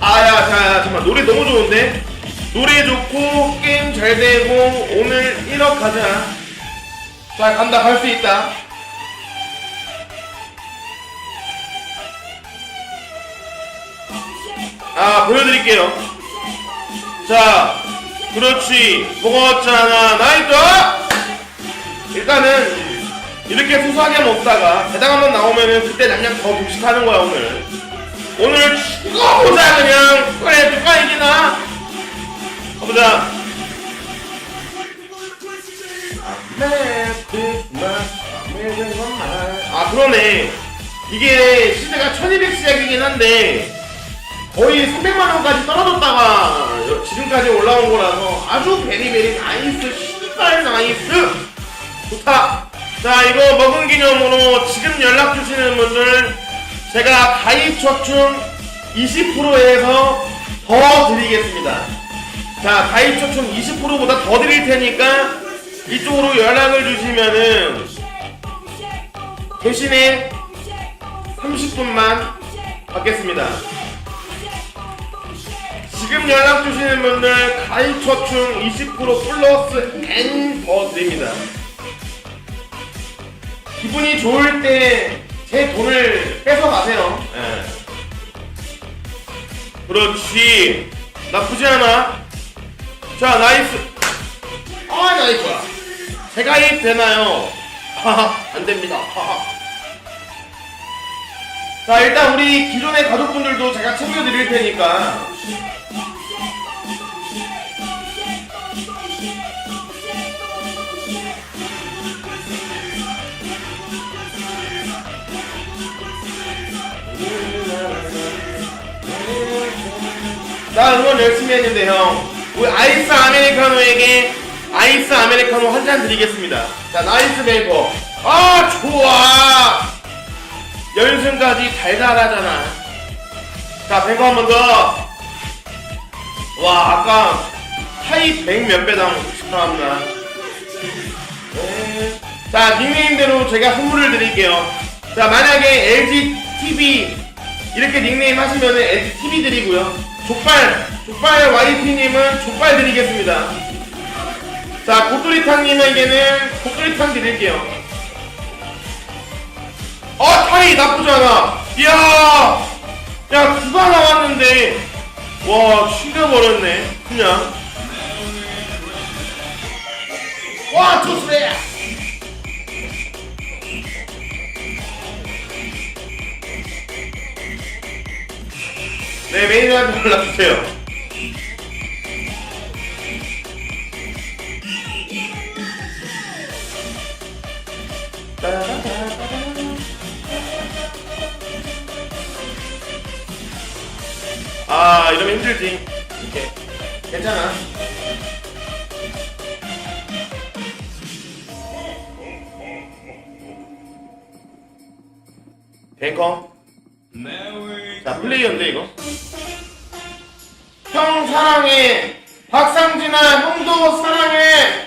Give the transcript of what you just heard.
아야 자 잠깐 노래 너무 좋은데? 노래 좋고 게임 잘 되고 오늘 1억 가자. 자 간다. 갈 수 있다. 아 보여드릴게요. 자 그렇지. 먹었잖아. 나이스 일단은 이렇게 소소하게 먹다가 배당 한번 나오면은 그때 그냥 더 복식하는 거야 오늘. 오늘 죽어보자 그냥. 그래 누가 이기나? 가보자. 아 그러네. 이게 시세가 1200 시작이긴 한데 거의 300만원까지 떨어졌다가 지금까지 올라온 거라서 아주 베리베리 나이스 시발 나이스 좋다. 자 이거 먹은 기념으로 지금 연락 주시는 분들 제가 가입 저축 20%에서 더 드리겠습니다. 자 가입 저축 20%보다 더 드릴 테니까 이쪽으로 연락을 주시면은 대신에 30분만 받겠습니다. 지금 연락 주시는 분들 가입 저축 20% 플러스 N 더 드립니다 기분이 좋을 때 제 돈을 뺏어 가세요. 예. 그렇지. 나쁘지 않아. 자, 나이스. 아, 나이스. 제가 입 되나요? 하하, 안 됩니다. 하하. 자, 일단 우리 기존의 가족분들도 제가 챙겨드릴 테니까. 나 응원 열심히 했는데 형. 우리 아이스 아메리카노에게 아이스 아메리카노 한 잔 드리겠습니다. 자 나이스 베이커. 아 좋아! 연승까지 달달하잖아. 자 베이커 한 번 더 와 아까 하이 100 몇 배당 축하합니다 네. 자 닉네임대로 제가 선물을 드릴게요. 자 만약에 LG TV 이렇게 닉네임 하시면은 LG TV 드리고요 족발 족발 YP님은 족발 드리겠습니다. 자 고뚜리탕님에게는 고뚜리탕 드릴게요. 어 타이 나쁘지 않아. 이야 야 누가 나왔는데? 와 죽여버렸네. 그냥. 와 좋습니다 네, 매니저한테 연락주세요. 아, 이러면 힘들지. 이렇게. 괜찮아. 뱅커. 자, 플레이어인데, 이거. 형 사랑해. 박상진아, 형도 사랑해.